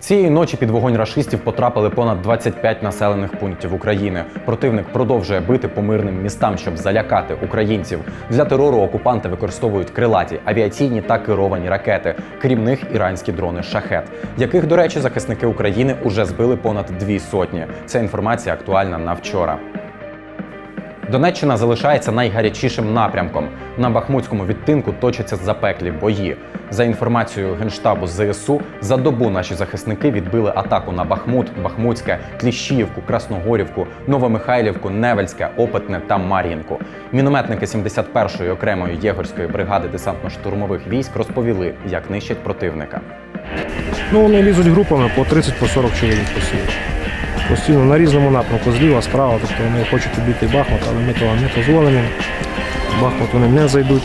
Цієї ночі під вогонь рашистів потрапили понад 25 населених пунктів України. Противник продовжує бити по мирним містам, щоб залякати українців. Для терору окупанти використовують крилаті, авіаційні та керовані ракети, крім них іранські дрони шахет, яких, до речі, захисники України уже збили понад дві сотні. Ця інформація актуальна на вчора. Донеччина залишається найгарячішим напрямком. На Бахмутському відтинку точаться запеклі бої. За інформацією генштабу ЗСУ, за добу наші захисники відбили атаку на Бахмут, Бахмутське, Кліщіївку, Красногорівку, Новомихайлівку, Невельське, Опитне та Мар'їнку. Мінометники 71-ї окремої єгорської бригади десантно-штурмових військ розповіли, як нищать противника. Ну, вони лізуть групами по 30-40 чоловік постійно. Постійно на різному напрямку, зліва, справа, тобто вони хочуть обійти Бахмут, але ми того не дозволимо. Бахмут вони не зайдуть.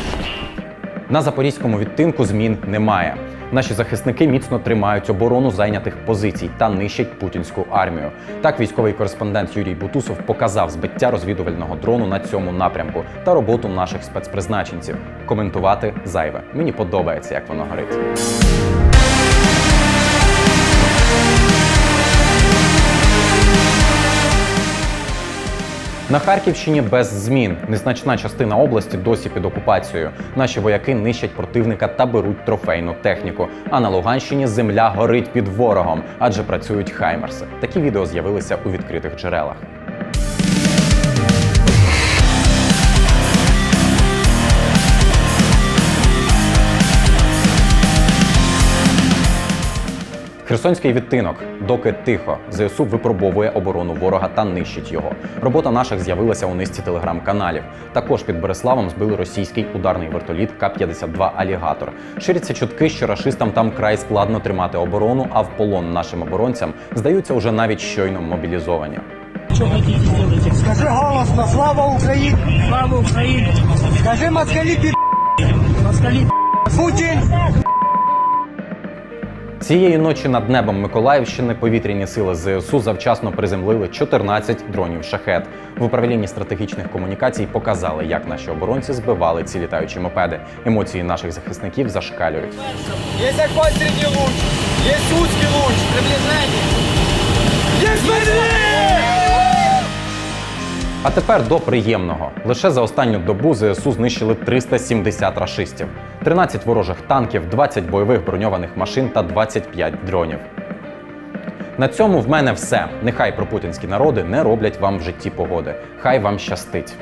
На запорізькому відтинку змін немає. Наші захисники міцно тримають оборону зайнятих позицій та нищать путінську армію. Так, військовий кореспондент Юрій Бутусов показав збиття розвідувального дрону на цьому напрямку та роботу наших спецпризначенців. Коментувати зайве. Мені подобається, як воно горить. На Харківщині без змін. Незначна частина області досі під окупацією. Наші вояки нищать противника та беруть трофейну техніку. А на Луганщині земля горить під ворогом, адже працюють хаймерси. Такі відео з'явилися у відкритих джерелах. Херсонський відтинок, доки тихо, ЗСУ випробовує оборону ворога та нищить його. Робота наших з'явилася у низці телеграм-каналів. Також під Береславом збили російський ударний вертоліт К-52 Алігатор. Ширяться чутки, що рашистам там край складно тримати оборону, а в полон нашим оборонцям здаються уже навіть щойно мобілізовані. Скажи голосно, слава Україні! Слава Украине! Скажи москалі пі... Москали Путін! Цієї ночі над небом Миколаївщини повітряні сили ЗСУ завчасно приземлили 14 дронів шахет. В управлінні стратегічних комунікацій показали, як наші оборонці збивали ці літаючі мопеди. Емоції наших захисників зашкалюють. Є луч! є луч! Приближение! Есть А тепер до приємного. Лише за останню добу ЗСУ знищили 370 рашистів, 13 ворожих танків, 20 бойових броньованих машин та 25 дронів. На цьому в мене все. Нехай пропутінські народи не роблять вам в житті погоди. Хай вам щастить.